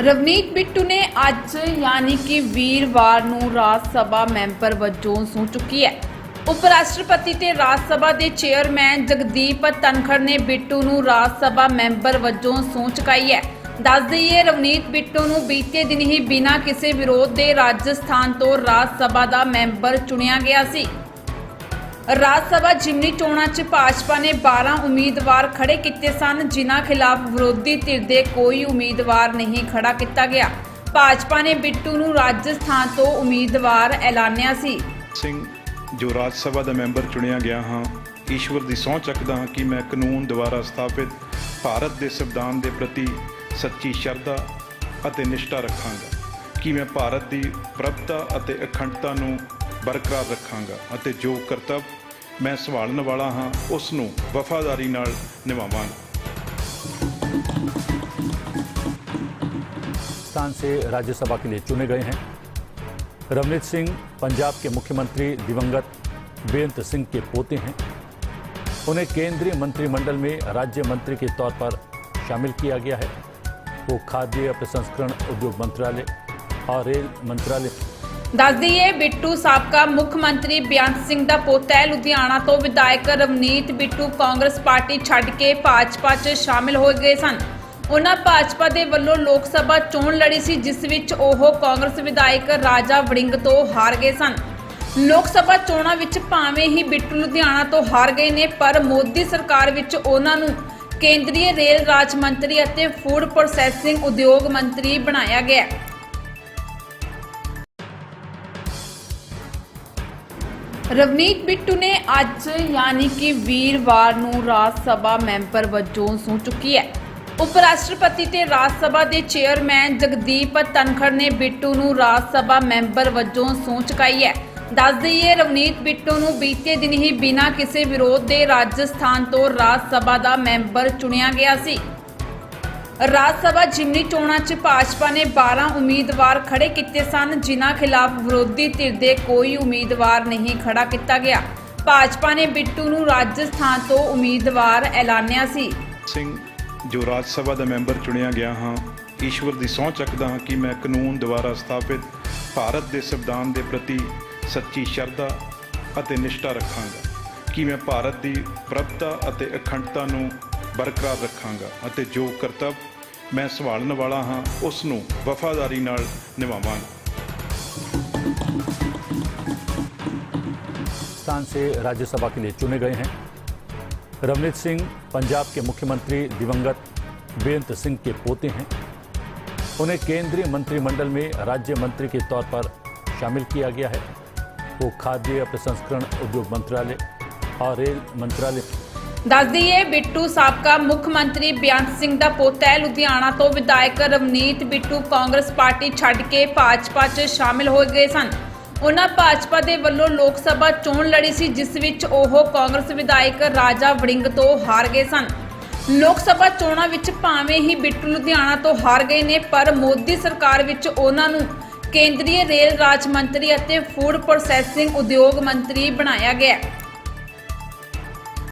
ਰਵਨੀਤ ਬਿੱਟੂ ਨੇ ਅੱਜ ਯਾਨੀ ਕਿ ਵੀਰਵਾਰ ਨੂੰ ਰਾਜ ਸਭਾ ਮੈਂਬਰ ਵਜੋਂ ਸਹੁੰ ਚੁੱਕੀ ਹੈ। ਉਪ ਰਾਸ਼ਟਰਪਤੀ ਤੇ ਰਾਜ ਸਭਾ ਦੇ ਚੇਅਰਮੈਨ ਜਗਦੀਪ ਧਨਖੜ ਨੇ ਬਿੱਟੂ ਨੂੰ ਰਾਜ ਸਭਾ ਮੈਂਬਰ ਵਜੋਂ ਸਹੁੰ ਚੁਕਾਈ ਹੈ। ਦੱਸ ਦਈਏ, ਰਵਨੀਤ ਬਿੱਟੂ ਨੂੰ ਬੀਤੇ ਦਿਨ ਹੀ ਬਿਨਾਂ ਕਿਸੇ ਵਿਰੋਧ ਦੇ ਰਾਜਸਥਾਨ ਤੋਂ ਰਾਜ ਸਭਾ ਦਾ ਮੈਂਬਰ ਚੁਣਿਆ ਗਿਆ ਸੀ। ਰਾਜ ਸਭਾ ਜਿਮਨੀ ਚੋਣਾਂ 'ਚ ਭਾਜਪਾ ਨੇ 12 ਉਮੀਦਵਾਰ ਖੜੇ ਕੀਤੇ ਸਨ, ਜਿਨ੍ਹਾਂ ਖਿਲਾਫ ਵਿਰੋਧੀ ਧਿਰ ਦੇ ਕੋਈ ਉਮੀਦਵਾਰ ਨਹੀਂ ਖੜਾ ਕੀਤਾ ਗਿਆ। ਭਾਜਪਾ ਨੇ ਬਿੱਟੂ ਨੂੰ ਰਾਜਸਥਾਨ ਤੋਂ ਉਮੀਦਵਾਰ ਐਲਾਨਿਆ ਸੀ। ਸਿੰਘ, ਜੋ ਰਾਜ ਸਭਾ ਦਾ ਮੈਂਬਰ ਚੁਣਿਆ ਗਿਆ ਹਾਂ, ਈਸ਼ਵਰ ਦੀ ਸਹੁੰ ਚੱਕਦਾ ਹਾਂ ਕਿ ਮੈਂ ਕਾਨੂੰਨ ਦੁਆਰਾ ਸਥਾਪਿਤ ਭਾਰਤ ਦੇ ਸੰਵਿਧਾਨ ਦੇ ਪ੍ਰਤੀ ਸੱਚੀ ਸ਼ਰਧਾ ਅਤੇ ਨਿਸ਼ਠਾ ਰੱਖਾਂਗਾ। ਕਿ ਮੈਂ ਭਾਰਤ ਦੀ ਪ੍ਰਭਤਾ ਅਤੇ ਅਖੰਡਤਾ ਨੂੰ ਬਰਕਰਾਰ ਰੱਖਾਂਗਾ ਅਤੇ ਜੋ ਕਰਤੱਵ ਮੈਂ ਸੰਭਾਲਣ ਵਾਲਾ ਹਾਂ ਉਸ ਨੂੰ ਵਫਾਦਾਰੀ ਨਾਲ ਨਿਭਾਵਾਂਗਾ स्थान से राज्यसभा के लिए चुने गए हैं रवनीत सिंह पंजाब के मुख्यमंत्री दिवंगत बेअंत सिंह के पोते हैं उन्हें केंद्रीय मंत्रिमंडल में राज्य मंत्री के तौर पर शामिल किया गया है वो खाद्य प्रसंस्करण उद्योग मंत्रालय और रेल मंत्रालय ਦੱਸ ਦਈਏ, ਬਿੱਟੂ ਸਾਬਕਾ ਮੁੱਖ ਮੰਤਰੀ ਬੇਅੰਤ ਸਿੰਘ ਦਾ ਪੋਤਾ ਹੈ। ਲੁਧਿਆਣਾ ਤੋਂ ਵਿਧਾਇਕ ਰਵਨੀਤ ਬਿੱਟੂ ਕਾਂਗਰਸ ਪਾਰਟੀ ਛੱਡ ਕੇ ਭਾਜਪਾ 'ਚ ਸ਼ਾਮਿਲ ਹੋ ਗਏ ਸਨ। ਉਹਨਾਂ ਭਾਜਪਾ ਦੇ ਵੱਲੋਂ ਲੋਕ ਸਭਾ ਚੋਣ ਲੜੀ ਸੀ, ਜਿਸ ਵਿੱਚ ਉਹ ਕਾਂਗਰਸ ਵਿਧਾਇਕ ਰਾਜਾ ਵੜਿੰਗ ਤੋਂ ਹਾਰ ਗਏ ਸਨ। ਲੋਕ ਸਭਾ ਚੋਣਾਂ ਵਿੱਚ ਭਾਵੇਂ ਹੀ ਬਿੱਟੂ ਲੁਧਿਆਣਾ ਤੋਂ ਹਾਰ ਗਏ ਨੇ, ਪਰ ਮੋਦੀ ਸਰਕਾਰ ਵਿੱਚ ਉਹਨਾਂ ਨੂੰ ਕੇਂਦਰੀ ਰੇਲ ਰਾਜ ਮੰਤਰੀ ਅਤੇ ਫੂਡ ਪ੍ਰੋਸੈਸਿੰਗ ਉਦਯੋਗ ਮੰਤਰੀ ਬਣਾਇਆ ਗਿਆ। ਹੈ ਰਵਨੀਤ ਬਿੱਟੂ ਨੇ ਅੱਜ ਯਾਨੀ ਕਿ ਵੀਰਵਾਰ ਨੂੰ ਰਾਜ ਸਭਾ ਮੈਂਬਰ ਵਜੋਂ ਸਹੁੰ ਚੁੱਕੀ ਹੈ। ਉਪ ਰਾਸ਼ਟਰਪਤੀ ਤੇ ਰਾਜ ਸਭਾ ਦੇ ਚੇਅਰਮੈਨ ਜਗਦੀਪ ਧਨਖੜ ਨੇ ਬਿੱਟੂ ਨੂੰ ਰਾਜ ਸਭਾ ਮੈਂਬਰ ਵਜੋਂ ਸਹੁੰ ਚੁਕਾਈ ਹੈ। ਦੱਸ ਦਈਏ, ਰਵਨੀਤ ਬਿੱਟੂ ਨੂੰ ਬੀਤੇ ਦਿਨ ਹੀ ਬਿਨਾਂ ਕਿਸੇ ਵਿਰੋਧ ਦੇ ਰਾਜਸਥਾਨ ਤੋਂ ਰਾਜ ਸਭਾ ਦਾ ਮੈਂਬਰ ਚੁਣਿਆ ਗਿਆ ਸੀ। ਰਾਜ ਸਭਾ ਜਿਮਨੀ ਚੋਣਾਂ 'ਚ ਭਾਜਪਾ ਨੇ 12 ਉਮੀਦਵਾਰ ਖੜੇ ਕੀਤੇ ਸਨ, ਜਿਨ੍ਹਾਂ ਖਿਲਾਫ ਵਿਰੋਧੀ ਧਿਰ ਦੇ ਕੋਈ ਉਮੀਦਵਾਰ ਨਹੀਂ ਖੜਾ ਕੀਤਾ ਗਿਆ। ਭਾਜਪਾ ਨੇ ਬਿੱਟੂ ਨੂੰ ਰਾਜਸਥਾਨ ਤੋਂ ਉਮੀਦਵਾਰ ਐਲਾਨਿਆ ਸੀ। ਸਿੰਘ, ਜੋ ਰਾਜ ਸਭਾ ਦਾ ਮੈਂਬਰ ਚੁਣਿਆ ਗਿਆ ਹਾਂ, ਈਸ਼ਵਰ ਦੀ ਸਹੁੰ ਚੱਕਦਾ ਹਾਂ ਕਿ ਮੈਂ ਕਾਨੂੰਨ ਦੁਆਰਾ ਸਥਾਪਿਤ ਭਾਰਤ ਦੇ ਸੰਵਿਧਾਨ ਦੇ ਪ੍ਰਤੀ ਸੱਚੀ ਸ਼ਰਧਾ ਅਤੇ ਨਿਸ਼ਠਾ ਰੱਖਾਂਗਾ। ਕਿ ਮੈਂ ਭਾਰਤ ਦੀ ਪ੍ਰਭਤਾ ਅਤੇ ਅਖੰਡਤਾ ਨੂੰ ਬਰਕਰਾਰ ਰੱਖਾਂਗਾ ਅਤੇ ਜੋ ਕਰਤੱਵ ਮੈਂ ਸੰਭਾਲਣ ਵਾਲਾ ਹਾਂ ਉਸ ਨੂੰ ਵਫਾਦਾਰੀ ਨਾਲ ਨਿਭਾਵਾਂਗਾ स्थान से राज्यसभा के लिए चुने गए हैं रवनीत सिंह पंजाब के मुख्यमंत्री दिवंगत बेअंत सिंह के पोते हैं उन्हें केंद्रीय मंत्रिमंडल में राज्य मंत्री के तौर पर शामिल किया गया है वो खाद्य प्रसंस्करण उद्योग मंत्रालय और रेल मंत्रालय ਦੱਸ ਦਈਏ, ਬਿੱਟੂ ਸਾਬਕਾ ਮੁੱਖ ਮੰਤਰੀ ਬੇਅੰਤ ਸਿੰਘ ਦਾ ਪੋਤਾ ਹੈ। ਲੁਧਿਆਣਾ ਤੋਂ ਵਿਧਾਇਕ ਰਵਨੀਤ ਬਿੱਟੂ ਕਾਂਗਰਸ ਪਾਰਟੀ ਛੱਡ ਕੇ ਭਾਜਪਾ 'ਚ ਸ਼ਾਮਿਲ ਹੋ ਗਏ ਸਨ। ਉਹਨਾਂ ਭਾਜਪਾ ਦੇ ਵੱਲੋਂ ਲੋਕ ਸਭਾ ਚੋਣ ਲੜੀ ਸੀ, ਜਿਸ ਵਿੱਚ ਉਹ ਕਾਂਗਰਸ ਵਿਧਾਇਕ ਰਾਜਾ ਵੜਿੰਗ ਤੋਂ ਹਾਰ ਗਏ ਸਨ। ਲੋਕ ਸਭਾ ਚੋਣਾਂ ਵਿੱਚ ਭਾਵੇਂ ਹੀ ਬਿੱਟੂ ਲੁਧਿਆਣਾ ਤੋਂ ਹਾਰ ਗਏ ਨੇ, ਪਰ ਮੋਦੀ ਸਰਕਾਰ ਵਿੱਚ ਉਹਨਾਂ ਨੂੰ ਕੇਂਦਰੀ ਰੇਲ ਰਾਜ ਮੰਤਰੀ ਅਤੇ ਫੂਡ ਪ੍ਰੋਸੈਸਿੰਗ ਉਦਯੋਗ ਮੰਤਰੀ ਬਣਾਇਆ ਗਿਆ